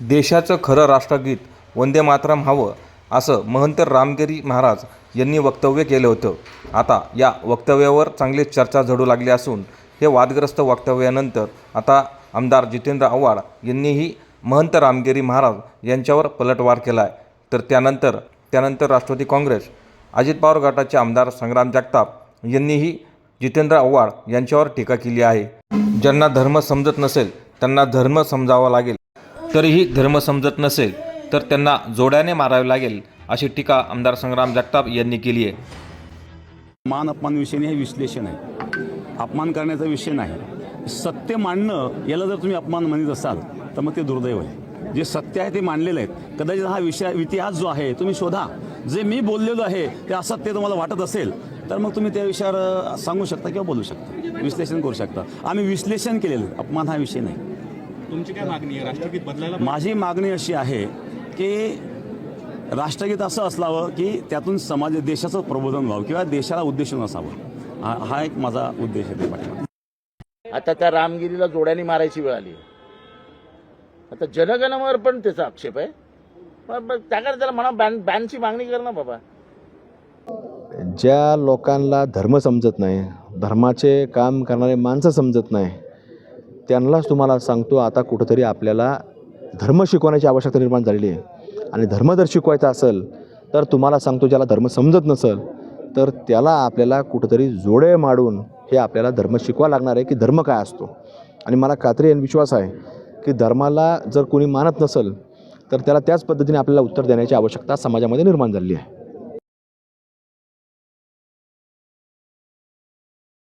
देशाचं खरं राष्ट्रगीत वंदे मातरम हवं असं महंत रामगिरी महाराज यांनी वक्तव्य केलं होतं. आता या वक्तव्यावर चांगलीच चर्चा झडू लागली असून हे वादग्रस्त वक्तव्यानंतर आता आमदार जितेंद्र आव्हाड यांनीही महंत रामगिरी महाराज यांच्यावर पलटवार केला आहे तर त्यानंतर त्यानंतर राष्ट्रवादी काँग्रेस अजित पवार गटाचे आमदार संग्राम जगताप यांनीही जितेंद्र आव्हाड यांच्यावर टीका केली आहे. ज्यांना धर्म समजत नसेल त्यांना धर्म समजावा लागेल. तरीही धर्म समजत नसेल तर त्यांना जोड्याने मारावे लागेल अशी टीका आमदार संग्राम जगताप यांनी केली आहे. मान अपमान विषय हे विश्लेषण आहे. अपमान करण्याचा विषय नाही. सत्य मांडणं याला जर तुम्ही अपमान म्हणत असाल तर मग ते दुर्दैव आहे. जे सत्य आहे ते मांडलेलं आहे. कदाचित हा विषय इतिहास जो आहे तुम्ही शोधा. जे मी बोललेलो आहे ते असत्य तुम्हाला वाटत असेल तर मग तुम्ही त्या विषयावर सांगू शकता किंवा बोलू शकता. विश्लेषण करू शकता. आम्ही विश्लेषण केलेलं. अपमान हा विषय नाही. तुमची काय मागणी आहे? राष्ट्रगीत बदलायला माझी मागणी अशी आहे की राष्ट्रगीत असं असावं की त्यातून समाज देशाचं प्रबोधन व्हावं किंवा देशाला उद्देशून असावं हा हा एक माझा उद्देश आहे पाठीमागे. आता त्या रामगिरीला जोड्याने मारायची वेळ आली. आता जनगणवर पण त्याचा आक्षेप आहे. त्याकडे त्याला म्हणा बॅन बॅनची मागणी कर ना बाबा. ज्या लोकांना धर्म समजत नाही धर्माचे काम करणारे माणसं समजत नाही त्यांनाच तुम्हाला सांगतो आता कुठंतरी आपल्याला धर्म शिकवण्याची आवश्यकता निर्माण झालेली आहे. आणि धर्म जर शिकवायचा असेल तर तुम्हाला सांगतो ज्याला धर्म समजत नसेल तर त्याला आपल्याला कुठंतरी जोडे माडून हे आपल्याला धर्म शिकवा लागणार आहे की धर्म काय असतो. आणि मला खात्री आणि विश्वास आहे की धर्माला जर कोणी मानत नसेल तर त्याला त्याच पद्धतीने आपल्याला उत्तर देण्याची आवश्यकता समाजामध्ये निर्माण झालेली आहे.